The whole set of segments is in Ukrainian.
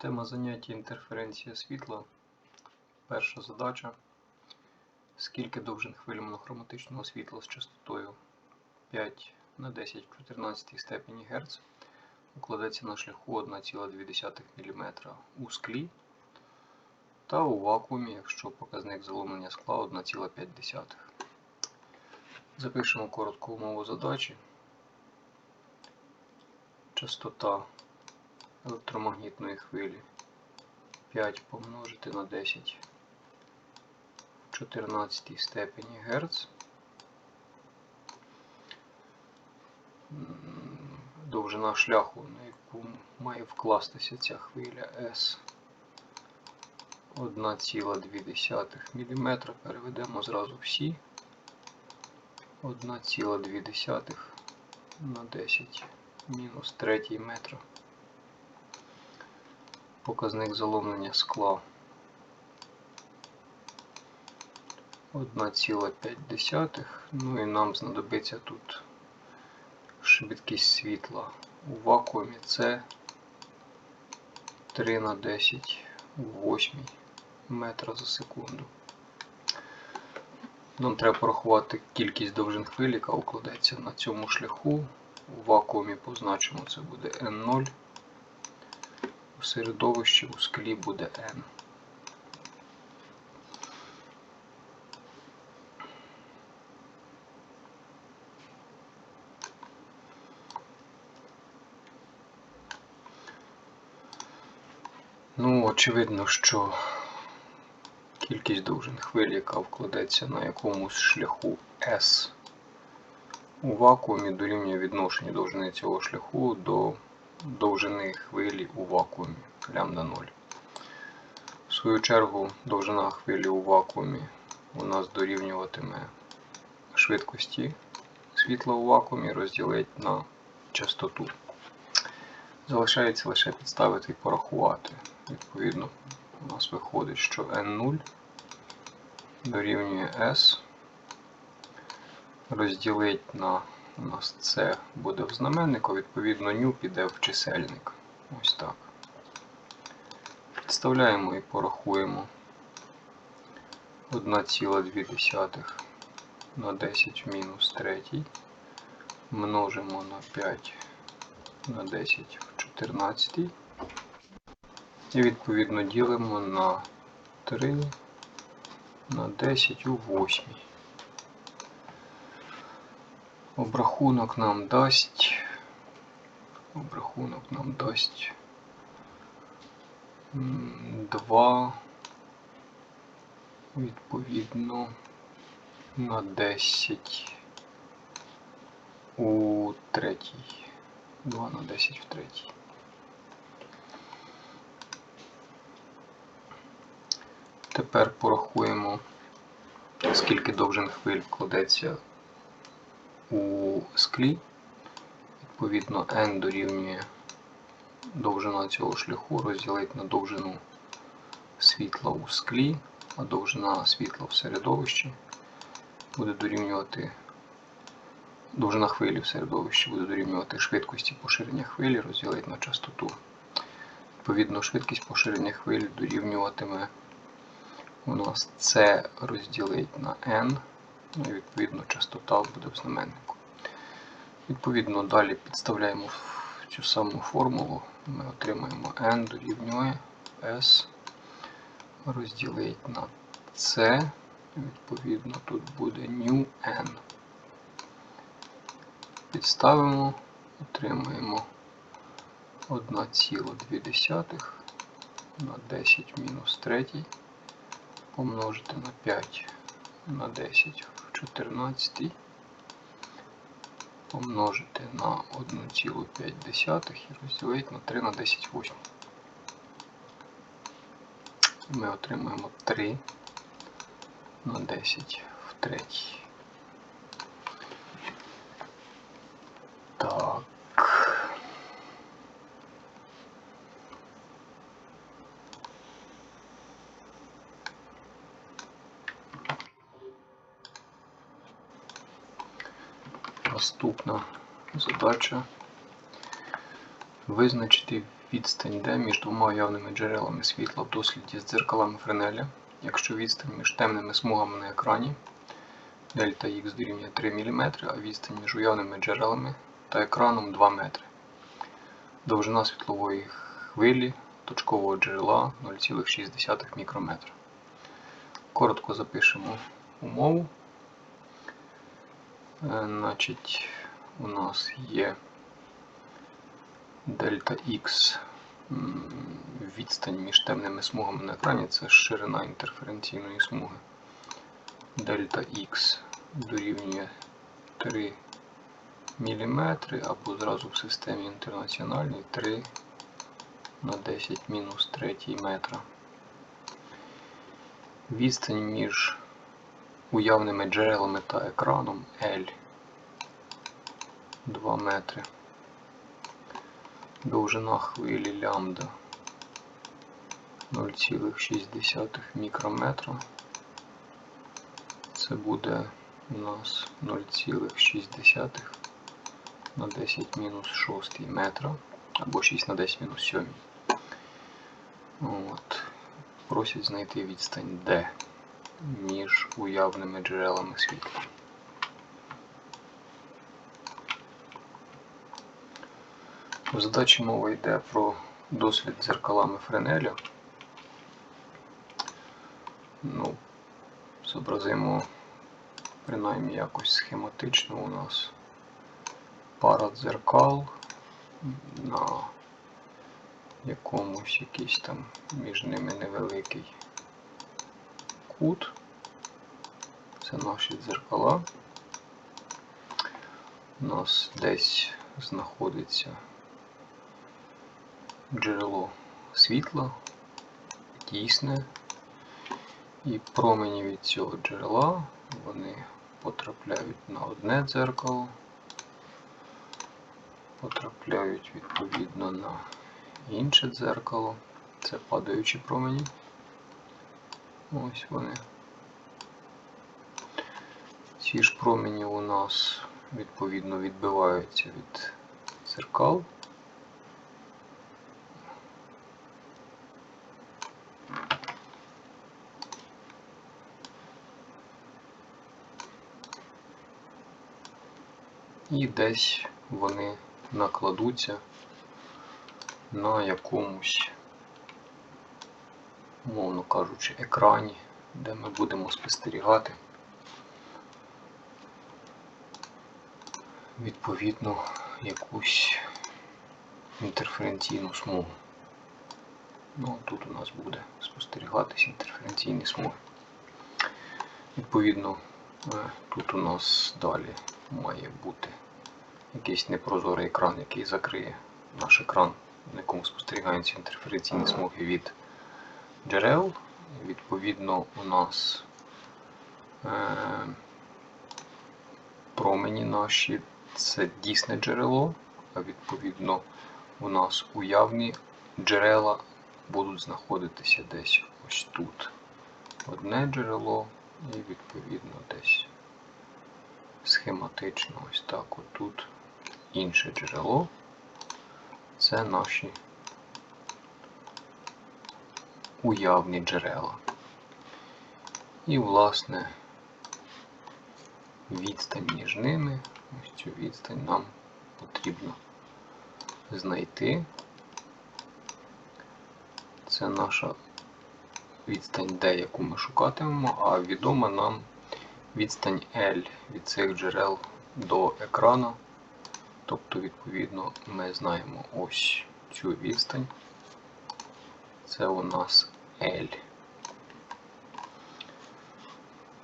Тема заняття інтерференція світла. Перша задача. Скільки довжин хвилі монохроматичного світла з частотою 5 на 10 в 14 степені Гц укладеться на шляху 1,2 мм у склі та у вакуумі, якщо показник заломлення скла 1,5. Запишемо коротку умову задачі. Частота електромагнітної хвилі 5 помножити на 10 в 14 степені Гц. Довжина шляху, на яку має вкластися ця хвиля S 1,2 мм. Переведемо зразу всі. 1,2 на 10 мінус 3 метра показник заломлення скла 1,5. Ну і нам знадобиться тут швидкість світла. У вакуумі це 3 на 10 в 8 метра за секунду. Нам треба порахувати кількість довжин хвилі, яка укладеться на цьому шляху. У вакуумі позначимо це буде N0 у середовищі у склі буде N. Ну, очевидно, що кількість довжин хвилі, яка вкладеться на якомусь шляху S у вакуумі дорівнює відношенню довжини цього шляху до довжини хвилі у вакуумі лямбда 0. В свою чергу, довжина хвилі у вакуумі у нас дорівнюватиме швидкості світла у вакуумі розділити на частоту. Залишається лише підставити і порахувати. Відповідно, у нас виходить, що N0 дорівнює S. Розділить на у нас це буде в знаменнику, відповідно, ню піде в чисельник. Ось так. Підставляємо і порахуємо 1,2 на 10 в мінус 3. Множимо на 5 на 10 в 14. І відповідно ділимо на 3 на 10 у 8. Обрахунок нам дасть. Обрахунок нам дасть 2 відповідно на 10 у третій. 2 на 10 в третій. Тепер порахуємо, скільки довжин хвиль вкладеться у склі. Відповідно, n дорівнює довжина цього шляху розділити на довжину світла у склі, а довжина світла в середовищі буде дорівнювати довжина хвилі в середовищі буде дорівнювати швидкості поширення хвилі розділити на частоту. Відповідно, швидкість поширення хвилі дорівнюватиме у нас c розділити на n, і відповідно частота буде в знаменнику. Відповідно, далі підставляємо цю саму формулу, ми отримаємо n дорівнює S розділити на C, відповідно, тут буде new n. Підставимо, отримаємо 1,2 на 10 мінус 3 помножити на 5 на 10 в 14 помножити на 1,5 і розділити на 3 на 10 8. Ми отримаємо 3 на 10 в третій. Так. Наступна задача визначити відстань D між двома уявними джерелами світла в досліді з дзеркалами Френеля, якщо відстань між темними смугами на екрані дельта Х дорівнює 3 мм, а відстань між уявними джерелами та екраном 2 метри. Довжина світлової хвилі точкового джерела 0,6 мікрометра. Коротко запишемо умову. Е, Значить, у нас є дельта Х відстань між темними смугами на екрані, це ширина інтерференційної смуги. Дельта Х дорівнює 3 мм або зразу в системі інтернаціональній 3 на 10 мінус 3 метра. Відстань між уявними джерелами та екраном L 2 метри. Довжина хвилі лямбда 0,6 мікрометра. Це буде у нас 0,6 на 10 мінус 6 метра або 6 на 10 мінус 7. От. Просять знайти відстань D між уявними джерелами світла. В задачі мова йде про дослід дзеркалами Френеля. Ну, зобразимо принаймні якось схематично у нас пара дзеркал на якомусь якийсь там між ними невеликий кут. Це наші дзеркала. У нас десь знаходиться джерело світла, дійсне, і промені від цього джерела вони потрапляють на одне дзеркало, потрапляють відповідно на інше дзеркало. Це падаючі промені. Ось вони. Ці ж промені у нас відповідно відбиваються від дзеркал. І десь вони накладуться на якомусь, умовно кажучи, екрані, де ми будемо спостерігати відповідно якусь інтерференційну смугу. Ну, тут у нас буде спостерігатися інтерференційні смуги. Відповідно, е, тут у нас далі має бути якийсь непрозорий екран, який закриє наш екран, на якому спостерігаються інтерференційні смуги від джерел. Відповідно, у нас е, промені наші це дійсне джерело, а відповідно у нас уявні джерела будуть знаходитися десь ось тут. Одне джерело і відповідно десь схематично ось так отут інше джерело. Це наші уявні джерела. І, власне, відстань між ними, ось цю відстань нам потрібно знайти. Це наша відстань D, яку ми шукатимемо, а відома нам відстань L від цих джерел до екрану. Тобто, відповідно, ми знаємо ось цю відстань. Це у нас L.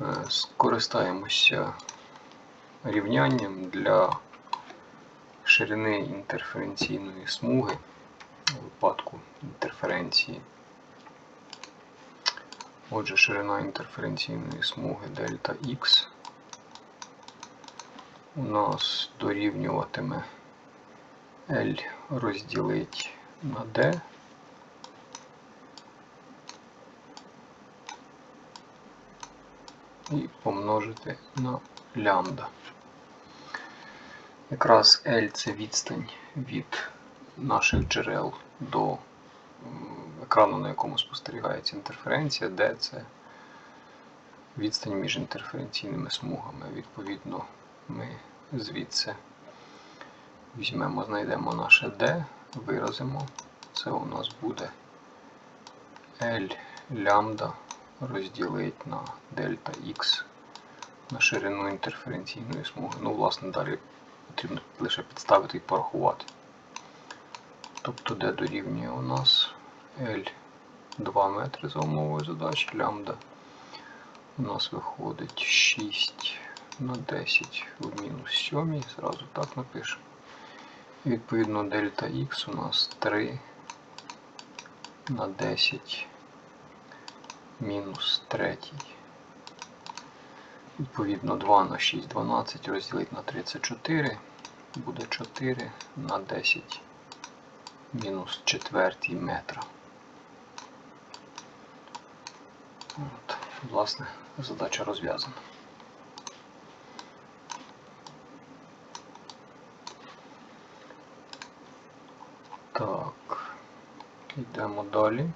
Е, скористаємося рівнянням для ширини інтерференційної смуги у випадку інтерференції. Отже, ширина інтерференційної смуги дельта Х у нас дорівнюватиме L розділить на D. І помножити на лямбда. Якраз L це відстань від наших джерел до екрану, на якому спостерігається інтерференція, де це відстань між інтерференційними смугами. Відповідно, ми звідси візьмемо, знайдемо наше D, виразимо. Це у нас буде L лямбда розділить на дельта X на ширину інтерференційної смуги. Ну, власне, далі потрібно лише підставити і порахувати. Тобто D дорівнює у нас L 2 метри за умовою задачі, лямбда. У нас виходить 6 на 10 в мінус 7, зразу так напишемо. І відповідно дельта X у нас 3 на 10 мінус 3. Відповідно 2 на 6, 12 розділити на 34. Буде 4 на 10 мінус 4 метра. От, власне, задача розв'язана. Так, йдемо далі.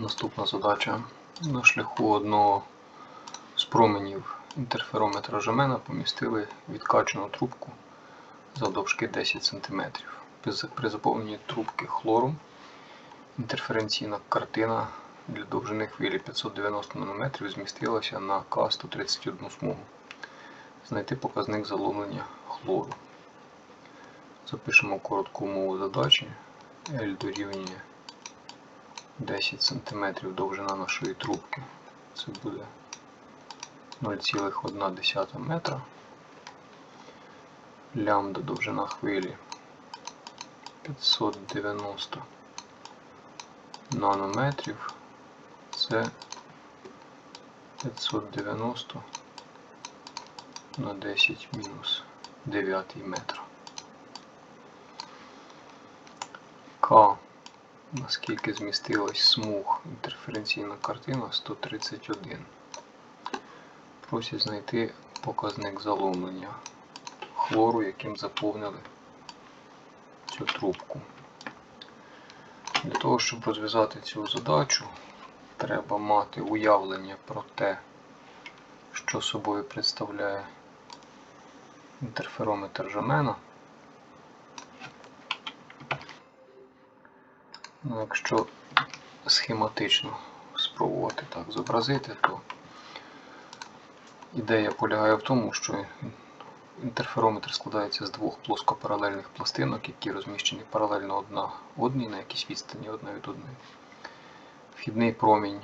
Наступна задача на шляху одного з променів інтерферометра Жемена помістили відкачану трубку завдовжки 10 см. При заповненні трубки хлором інтерференційна картина для довжини хвилі 590 нм змістилася на К131 смугу. Знайти показник заломлення хлору. Запишемо коротку умову задачі. L дорівнює 10 см довжина нашої трубки. Це буде 0,1 метра. Лямбда довжина хвилі 590 нанометрів. Це 590 на 10 мінус 9 метра. К наскільки змістилась смуг інтерференційна картина 131. Просять знайти показник заломлення хлору, яким заповнили цю трубку. Для того, щоб розв'язати цю задачу, треба мати уявлення про те, що собою представляє інтерферометр Жамена. Ну, якщо схематично спробувати так зобразити, то ідея полягає в тому, що інтерферометр складається з двох плоскопаралельних пластинок, які розміщені паралельно одна одній на якійсь відстані одна від одної. Вхідний промінь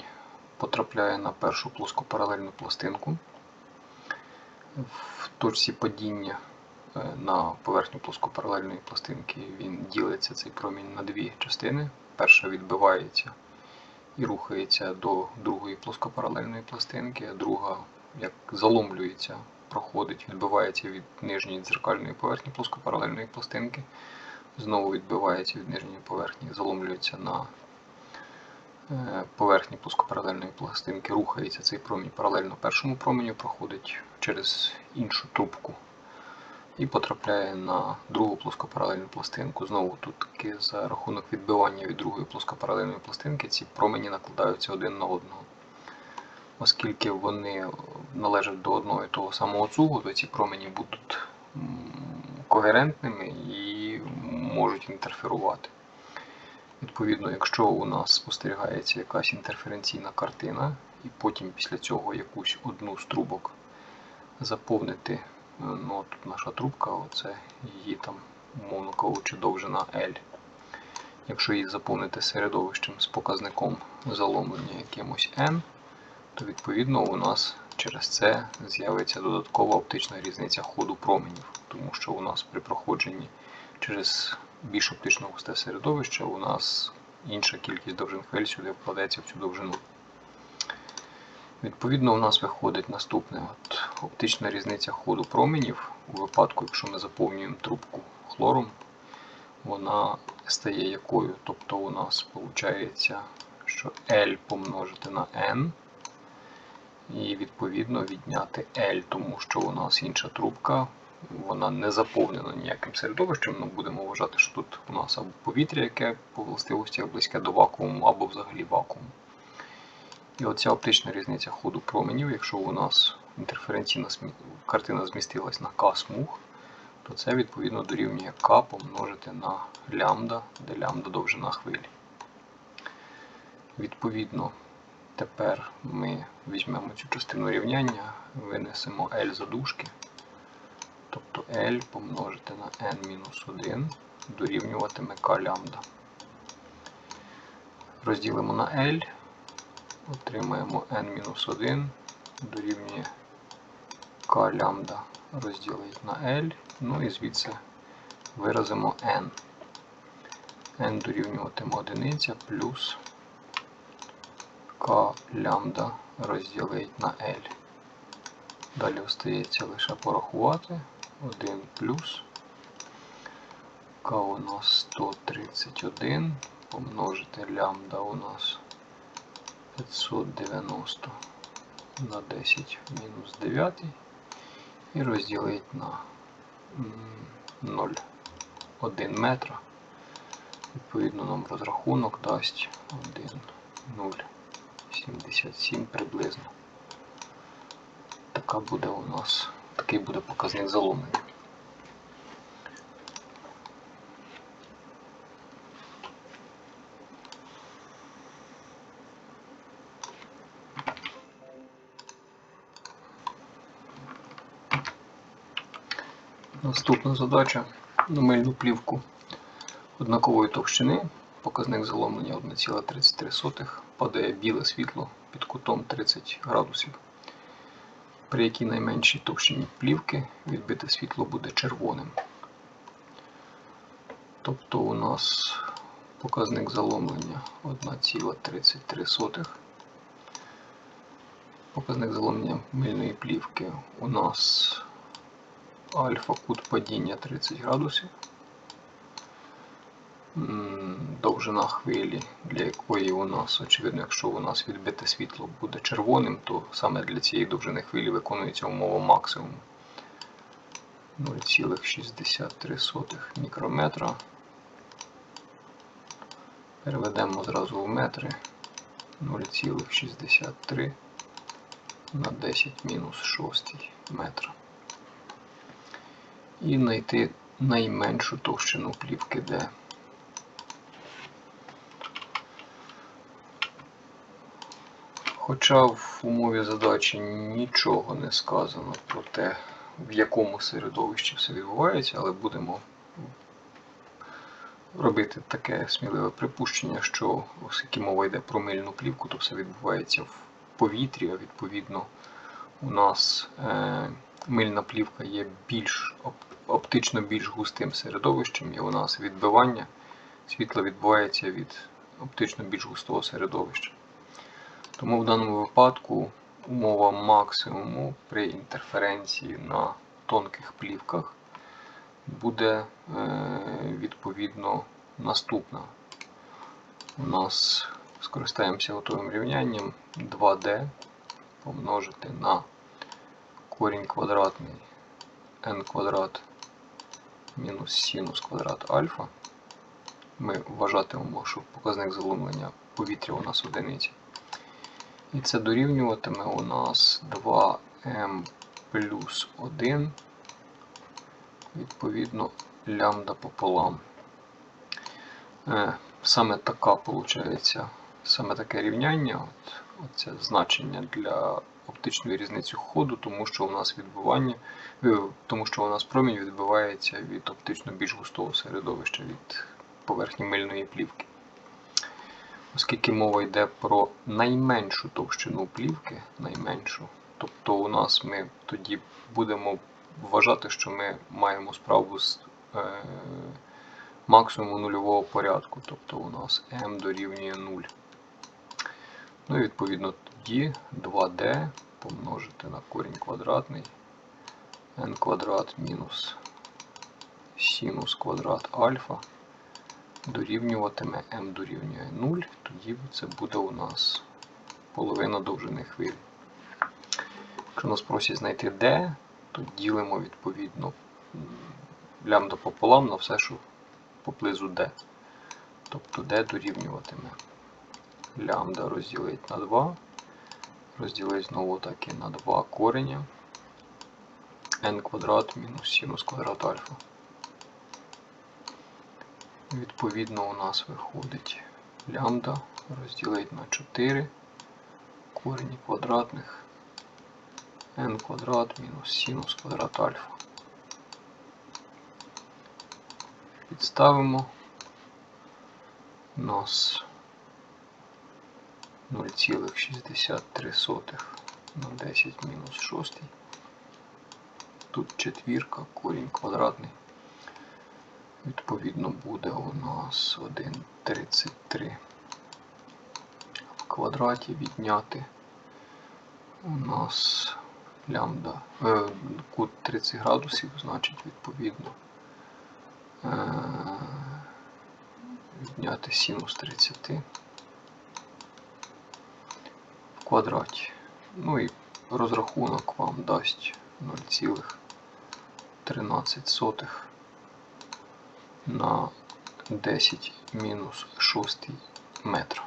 потрапляє на першу плоскопаралельну пластинку. В точці падіння е, на поверхню плоскопаралельної пластинки він ділиться цей промінь на дві частини. Перша відбивається і рухається до другої плоскопаралельної пластинки, а друга, як заломлюється, проходить, відбивається від нижньої дзеркальної поверхні плоскопаралельної пластинки, знову відбивається від нижньої поверхні, заломлюється на е, поверхні плоскопаралельної пластинки, рухається цей промінь паралельно першому променю, проходить через іншу трубку і потрапляє на другу плоскопаралельну пластинку. Знову тут таки за рахунок відбивання від другої плоскопаралельної пластинки ці промені накладаються один на одного. Оскільки вони належать до одного і того самого цугу, то ці промені будуть когерентними і можуть інтерферувати. Відповідно, якщо у нас спостерігається якась інтерференційна картина, і потім після цього якусь одну з трубок заповнити ну, тут наша трубка, оце її там, умовно кажучи, довжина L. Якщо її заповнити середовищем з показником заломлення якимось n, то відповідно у нас через це з'явиться додаткова оптична різниця ходу променів, тому що у нас при проходженні через більш оптично густе середовище у нас інша кількість довжин хвиль сюди вкладеться в цю довжину. Відповідно, у нас виходить наступне От, оптична різниця ходу променів. У випадку, якщо ми заповнюємо трубку хлором, вона стає якою. Тобто у нас виходить, що L помножити на N. І відповідно відняти L, тому що у нас інша трубка, вона не заповнена ніяким середовищем. Ми будемо вважати, що тут у нас або повітря, яке по властивостях близьке до вакууму, або взагалі вакуум. І оця оптична різниця ходу променів, якщо у нас інтерференційна картина змістилась на К смуг, то це відповідно дорівнює К помножити на лямбда, де лямбда довжина хвилі. Відповідно, тепер ми візьмемо цю частину рівняння, винесемо L за дужки, тобто L помножити на n-1 дорівнюватиме К лямбда. Розділимо на L, отримаємо n-1 дорівнює К лямбда розділить на L, ну і звідси виразимо n. n дорівнюватиме одиниця плюс К лямбда розділить на L. Далі остається лише порахувати 1 плюс К у нас 131 помножити лямбда у нас 590 на 10 мінус 9 і розділити на 0,1 метра. Відповідно, нам розрахунок дасть 1,077 приблизно. Така буде у нас, такий буде показник заломлення. Наступна задача на мильну плівку однакової товщини. Показник заломлення 1,33 падає біле світло під кутом 30 градусів. При якій найменшій товщині плівки відбите світло буде червоним. Тобто у нас показник заломлення 1,33. Показник заломлення мильної плівки у нас альфа кут падіння 30 градусів. Довжина хвилі, для якої у нас, очевидно, якщо у нас відбите світло буде червоним, то саме для цієї довжини хвилі виконується умова максимуму 0,63 мікрометра. Переведемо зразу в метри 0,63 на 10 мінус 6 метра і знайти найменшу товщину плівки D. Хоча в умові задачі нічого не сказано про те, в якому середовищі все відбувається, але будемо робити таке сміливе припущення, що оскільки мова йде про мильну плівку, то все відбувається в повітрі, а відповідно у нас е, мильна плівка є більш оптично більш густим середовищем, і у нас відбивання світла відбувається від оптично більш густого середовища. Тому в даному випадку умова максимуму при інтерференції на тонких плівках буде е, відповідно наступна. У нас скористаємося готовим рівнянням 2D помножити на корінь квадратний n квадрат мінус синус квадрат альфа. Ми вважатимемо, що показник заломлення повітря у нас одиниця. І це дорівнюватиме у нас 2m плюс 1, відповідно, лямбда пополам. Е, саме така виходить, саме таке рівняння, от, оце значення для оптичної різниці ходу, тому що у нас відбивання, е, тому що у нас промінь відбивається від оптично більш густого середовища від поверхні мильної плівки. Оскільки мова йде про найменшу товщину плівки, найменшу, тобто у нас ми тоді будемо вважати, що ми маємо справу з е, максимуму нульового порядку, тобто у нас m дорівнює 0. Ну і відповідно тоді 2D помножити на корінь квадратний n квадрат мінус синус квадрат альфа дорівнюватиме m дорівнює 0, тоді це буде у нас половина довжини хвилі. Якщо нас просять знайти d, то ділимо відповідно лямбда пополам на все, що поблизу d. Тобто d дорівнюватиме лямбда розділить на 2, розділить знову таки на 2 кореня n квадрат мінус синус квадрат альфа. Відповідно, у нас виходить лямбда розділить на 4 корені квадратних n квадрат мінус синус квадрат альфа. Підставимо. Нас 0,63 на 10 мінус 6. Тут четвірка, корінь квадратний. Відповідно буде у нас 1,33 в квадраті відняти. У нас лямбда, е, кут 30 градусів, значить відповідно е, відняти синус 30 в квадраті. Ну і розрахунок вам дасть 0,13 на 10 мінус 6 метра.